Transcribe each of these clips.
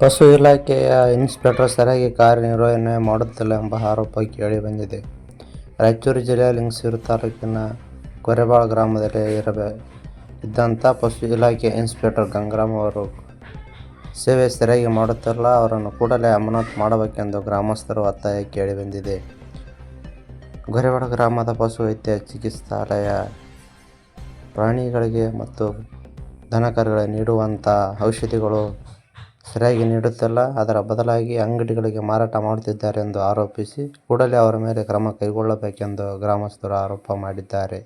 ಪಶು ಇಲಾಖೆಯ ಇನ್ಸ್ಪೆಕ್ಟರ್ ಸರಿಯಾಗಿ ಕಾರ್ಯನಿರ್ವಹಣೆ ಮಾಡುತ್ತಿಲ್ಲ ಎಂಬ ಆರೋಪ ಕೇಳಿಬಂದಿದೆ ರಾಯಚೂರು ಜಿಲ್ಲೆಯ ಲಿಂಗಸೂರು ತಾಲೂಕಿನ ಕೊರೆಬಾಳ ಗ್ರಾಮದಲ್ಲಿ ಇರಬೇ, ಇದ್ದಂಥ ಪಶು ಇಲಾಖೆ ಇನ್ಸ್ಪೆಕ್ಟರ್ ಗಂಗರಾಮ್ ಅವರು ಸೇವೆ ಸರಿಯಾಗಿ ಮಾಡುತ್ತಿಲ್ಲ, ಅವರನ್ನು ಕೂಡಲೇ ಅಮಾನತು ಮಾಡಬೇಕೆಂದು ಗ್ರಾಮಸ್ಥರು ಒತ್ತಾಯ ಕೇಳಿಬಂದಿದೆ ಗೊರೆವಾಡ ಗ್ರಾಮದ ಪಶು ವೈದ್ಯ, ಚಿಕಿತ್ಸಾಲಯ ಪ್ರಾಣಿಗಳಿಗೆ ಮತ್ತು ದನಕರುಗಳಿಗೆ ನೀಡುವಂಥ ಔಷಧಿಗಳು ಸರಿಯಾಗಿ ನೀಡುತ್ತಿಲ್ಲ. ಅದರ ಬದಲಾಗಿ ಅಂಗಡಿಗಳಿಗೆ ಮಾರಾಟ ಮಾಡುತ್ತಿದ್ದಾರೆ ಎಂದು ಆರೋಪಿಸಿ ಕೂಡಲೇ ಅವರ ಮೇಲೆ ಕ್ರಮ ಕೈಗೊಳ್ಳಬೇಕೆಂದು ಗ್ರಾಮಸ್ಥರು ಆರೋಪ ಮಾಡಿದ್ದಾರೆ.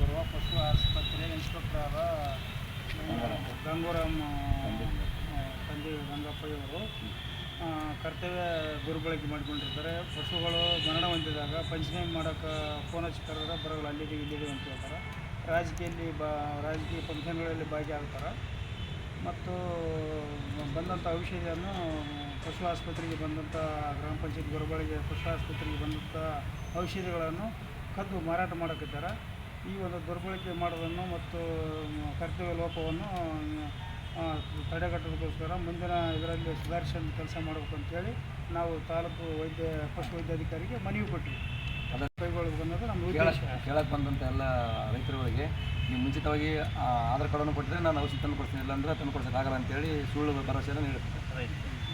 ಬರುವ ಪಶು ಇನ್ಸ್ಪೆಕ್ಟರ್ ಕರ್ತವ್ಯ ದುರ್ಬಳಕೆ ಮಾಡಿಕೊಂಡಿರ್ತಾರೆ ಪಶುಗಳು ಮರಣ ಹೊಂದಿದಾಗ ಪಂಚನಾಮೆ ಮಾಡೋಕ್ಕೆ ಫೋನ್ ಹಚ್ಚಿ ಕರೆದ್ರೆ ಬರೋಲ್ಲ ಅಲ್ಲಿಗೆ ಇಲ್ಲಿಗೆ ಅಂತ ಹೇಳ್ತಾರೆ. ರಾಜಕೀಯಲ್ಲಿ ಬಾ ರಾಜಕೀಯ ಫಂಕ್ಷನ್ಗಳಲ್ಲಿ ಭಾಗಿಯಾಗ್ತಾರೆ. ಮತ್ತು ಬಂದಂಥ ಔಷಧಿಯನ್ನು ಪಶು ಆಸ್ಪತ್ರೆಗೆ ಬಂದಂಥ ಗ್ರಾಮ ಪಂಚಾಯತ್ ಗೊರಬಳಿಗೆ ಪಶು ಆಸ್ಪತ್ರೆಗೆ ಬಂದಂಥ ಔಷಧಿಗಳನ್ನು ಕದ್ದು ಮಾರಾಟ ಮಾಡೋಕ್ಕಿದ್ದಾರೆ ಈ ಒಂದು ದುರ್ಬಳಕೆ ಮಾಡೋದನ್ನು ಮತ್ತು ಕರ್ತವ್ಯ ಲೋಪವನ್ನು ತಡೆಗಟ್ಟೋದಕ್ಕೋಸ್ಕರ ಮುಂದಿನ ಇದರಲ್ಲಿ ಸುಧಾರಿಸಲು ಕೆಲಸ ಮಾಡಬೇಕು ಅಂತೇಳಿ ನಾವು ತಾಲೂಕು ವೈದ್ಯ, ಪಶು ವೈದ್ಯಾಧಿಕಾರಿಗೆ ಮನವಿ ಕೊಟ್ಟಿವಿ. ಕೇಳಕ್ಕೆ ಬಂದಂಥ ಎಲ್ಲ ರೈತರುಗಳಿಗೆ ನೀವು ಮುಂಚಿತವಾಗಿ ಆಧಾರ್ ಕಾರ್ಡನ್ನು ಕೊಟ್ಟಿದ್ರೆ ನಾನು ಔಷಧಿ ತಂದು ಕೊಡ್ತೀನಿ ಇಲ್ಲ ಅಂದರೆ ತಂದು ಕೊಡ್ಸೋಕ್ಕಾಗಲ್ಲ ಅಂತೇಳಿ ಸುಳ್ಳು ಭರವಸೆಯನ್ನು ನೀಡುತ್ತೆ.